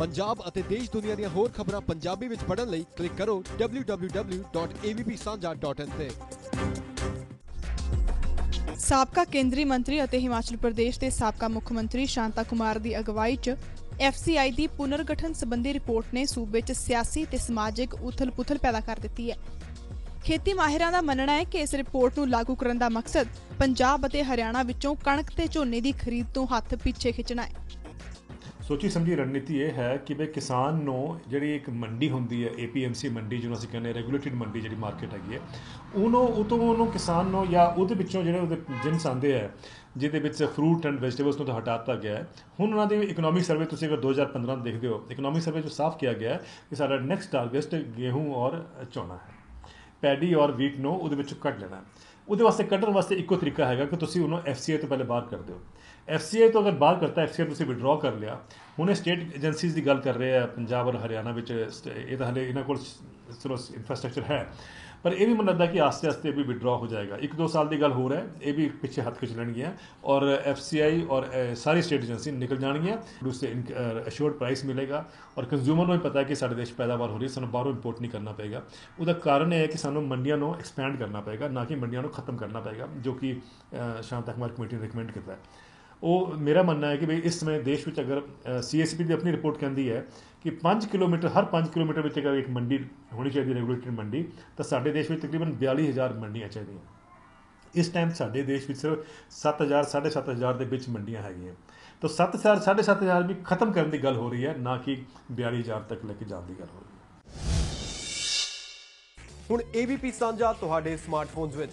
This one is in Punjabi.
ਪੰਜਾਬ ਅਤੇ ਦੇਸ਼ ਦੁਨੀਆ ਦੀਆਂ ਹੋਰ ਖਬਰਾਂ ਪੰਜਾਬੀ ਵਿੱਚ ਪੜ੍ਹਨ ਲਈ ਕਲਿੱਕ ਕਰੋ www.avpsanja.in ਤੇ। ਸਾਬਕਾ ਕੇਂਦਰੀ ਮੰਤਰੀ ਅਤੇ ਹਿਮਾਚਲ ਪ੍ਰਦੇਸ਼ ਦੇ ਸਾਬਕਾ ਮੁੱਖ ਮੰਤਰੀ ਸ਼ਾਂਤਾ ਕੁਮਾਰ ਦੀ ਅਗਵਾਈ 'ਚ ਐਫਸੀਆਈ ਦੀ ਪੁਨਰਗਠਨ ਸੰਬੰਧੀ ਰਿਪੋਰਟ ਨੇ ਸੂਬੇ 'ਚ ਸਿਆਸੀ ਤੇ ਸਮਾਜਿਕ ਉਥਲ-ਪੁਥਲ ਪੈਦਾ ਕਰ ਦਿੱਤੀ ਹੈ। ਖੇਤੀ ਮਾਹਿਰਾਂ ਦਾ ਮੰਨਣਾ ਹੈ ਕਿ ਇਸ ਰਿਪੋਰਟ ਨੂੰ ਲਾਗੂ ਕਰਨ ਦਾ ਮਕਸਦ ਪੰਜਾਬ ਅਤੇ ਹਰਿਆਣਾ ਵਿੱਚੋਂ ਕਣਕ ਤੇ ਝੋਨੇ ਦੀ ਖਰੀਦ ਤੋਂ ਹੱਥ ਪਿੱਛੇ ਖਿੱਚਣਾ ਹੈ। ਸੋਚੀ ਸਮਝੀ ਰਣਨੀਤੀ ਇਹ ਹੈ ਕਿ ਬਈ ਕਿਸਾਨ ਨੂੰ ਜਿਹੜੀ ਇੱਕ ਮੰਡੀ ਹੁੰਦੀ ਹੈ ਏਪੀਐਮਸੀ ਮੰਡੀ ਜਿਹਨੂੰ ਅਸੀਂ ਕਹਿੰਦੇ ਰੈਗੂਲੇਟਡ ਮੰਡੀ ਜਿਹੜੀ ਮਾਰਕੀਟ ਹੈਗੀ ਹੈ, ਉਹਨੂੰ ਉਹ ਤੋਂ ਉਹਨੂੰ ਕਿਸਾਨ ਨੂੰ ਜਾਂ ਉਹਦੇ ਵਿੱਚੋਂ ਜਿਹੜੇ ਉਹਦੇ ਜਿਨਸ ਆਉਂਦੇ ਹੈ ਜਿਹਦੇ ਵਿੱਚ ਫਰੂਟ ਐਂਡ ਵੈਜੀਟੇਬਲਸ ਨੂੰ ਤਾਂ ਹਟਾ ਦਿੱਤਾ ਗਿਆ ਹੈ। ਹੁਣ ਉਹਨਾਂ ਦੇ ਇਕਨੋਮਿਕ ਸਰਵੇ ਤੁਸੀਂ ਅਗਰ 2015 ਨੂੰ ਦੇਖਦੇ ਹੋ ਇਕਨੋਮਿਕ ਸਰਵੇ 'ਚ ਸਾਫ਼ ਕਿਹਾ ਗਿਆ ਹੈ ਕਿ ਸਾਡਾ ਨੈਕਸਟ ਟਾਰਗੇਟ ਗੇਹੂੰ ਔਰ ਝੋਨਾ ਹੈ। ਪੈਡੀ ਔਰ ਵੀਟ ਨੂੰ ਉਹਦੇ ਵਿੱਚੋਂ ਕੱਢ ਲੈਣਾ। ਉਹਦੇ ਵਾਸਤੇ ਕੱਢਣ ਵਾਸਤੇ ਇੱਕੋ ਤਰੀਕਾ ਹੈਗਾ ਕਿ ਤੁਸੀਂ ਉਹਨੂੰ ਐਫਸੀਆਈ ਤੋਂ ਪਹਿਲੇ ਬਾਹਰ ਕਰ ਦਿਓ। ਐਫਸੀਆਈ ਤੋਂ ਅਗਰ ਬਾਹਰ ਕਰਤਾ ਐਫਸੀਆਈ ਤੁਸੀਂ ਵਿਡਰਾਅ ਕਰ ਲਿਆ। ਹੁਣ ਇਹ ਸਟੇਟ ਏਜੰਸੀਜ਼ ਦੀ ਗੱਲ ਕਰ ਰਹੇ ਆ, ਪੰਜਾਬ ਔਰ ਹਰਿਆਣਾ ਵਿੱਚ ਸਟ- ਇਹ ਤਾਂ ਹਲੇ ਇਹਨਾਂ ਕੋਲ ਚਲੋ ਇਨਫਰਾਸਟ੍ਰਕਚਰ ਹੈ। ਪਰ ਇਹ ਵੀ ਮੈਨੂੰ ਲੱਗਦਾ ਕਿ ਆਸਤੇ ਆਸਤੇ ਵੀ ਵਿਡਰਾਅ ਹੋ ਜਾਏਗਾ। ਇੱਕ ਦੋ ਸਾਲ ਦੀ ਗੱਲ ਹੋ ਹੈ ਇਹ ਵੀ ਪਿੱਛੇ ਹੱਥ ਖਿੱਚ ਲੈਣਗੀਆਂ। ਔਰ ਐਫਸੀਆਈ ਔਰ ਸਾਰੀ ਸਟੇਟ ਏਜੰਸੀ ਨਿਕਲ ਜਾਣਗੀਆਂ। ਉਸ ਉਸੇ ਅਸ਼ੋਰਡ ਪ੍ਰਾਈਸ ਮਿਲੇਗਾ। ਔਰ ਕੰਜ਼ਿਊਮਰ ਨੂੰ ਵੀ ਪਤਾ ਹੈ ਕਿ ਸਾਡੇ ਦੇਸ਼ ਪੈਦਾਵਾਰ ਹੋ ਰਹੀ ਹੈ ਸਾਨੂੰ ਬਾਹਰੋਂ ਇੰਪੋਰਟ ਨਹੀਂ ਕਰਨਾ ਪਏਗਾ। ਉਹਦਾ ਕਾਰਨ ਇਹ ਹੈ ਕਿ ਸਾਨੂੰ ਮੰਡੀਆਂ ਨੂੰ ਐਕਸਪੈਂਡ ਕਰਨਾ ਪਏਗਾ ਨਾ ਕਿ ਮੰਡੀਆਂ ਨੂੰ ਖਤਮ ਕਰਨਾ ਪਏਗਾ ਜੋ ਕਿ ਅ, ਸ਼ਾਂਤ ਅਕਮਰ ਕਮੇਟੀ ਨੇ ਰਿਕਮੈਂਡ ਕੀਤਾ ਹੈ। ਉਹ ਮੇਰਾ ਮੰਨਣਾ ਹੈ ਕਿ ਵੀ ਇਸ ਸਮੇਂ ਦੇਸ਼ ਵਿੱਚ ਅਗਰ ਸੀਐਸਪੀ ਦੀ ਆਪਣੀ ਰਿਪੋਰਟ ਕਹਿੰਦੀ ਹੈ ਕਿ 5 ਕਿਲੋਮੀਟਰ, ਹਰ 5 ਕਿਲੋਮੀਟਰ ਵਿੱਚ ਅਗਰ ਇੱਕ ਮੰਡੀ ਹੋਣੀ ਚਾਹੀਦੀ ਰੈਗੂਲੇਟਡ ਮੰਡੀ, ਤਾਂ ਸਾਡੇ ਦੇਸ਼ ਵਿੱਚ ਤਕਰੀਬਨ 42000 ਮੰਡੀਆਂ ਚਾਹੀਦੀਆਂ। ਇਸ ਟਾਈਮ ਸਾਡੇ ਦੇਸ਼ ਵਿੱਚ ਸਿਰਫ 7000 7500 ਦੇ ਵਿੱਚ ਮੰਡੀਆਂ ਹੈਗੀਆਂ। ਤਾਂ 7000 7500 ਵੀ ਖਤਮ ਕਰਨ ਦੀ ਗੱਲ ਹੋ ਰਹੀ ਹੈ, ਨਾ ਕਿ 42000 ਤੱਕ ਲੈ ਕੇ ਜਾਣ ਦੀ ਗੱਲ ਹੋ ਰਹੀ ਹੈ। ਹੁਣ AVP ਸਾਂਝਾ ਤੁਹਾਡੇ ਸਮਾਰਟਫੋਨਸ ਵਿੱਚ।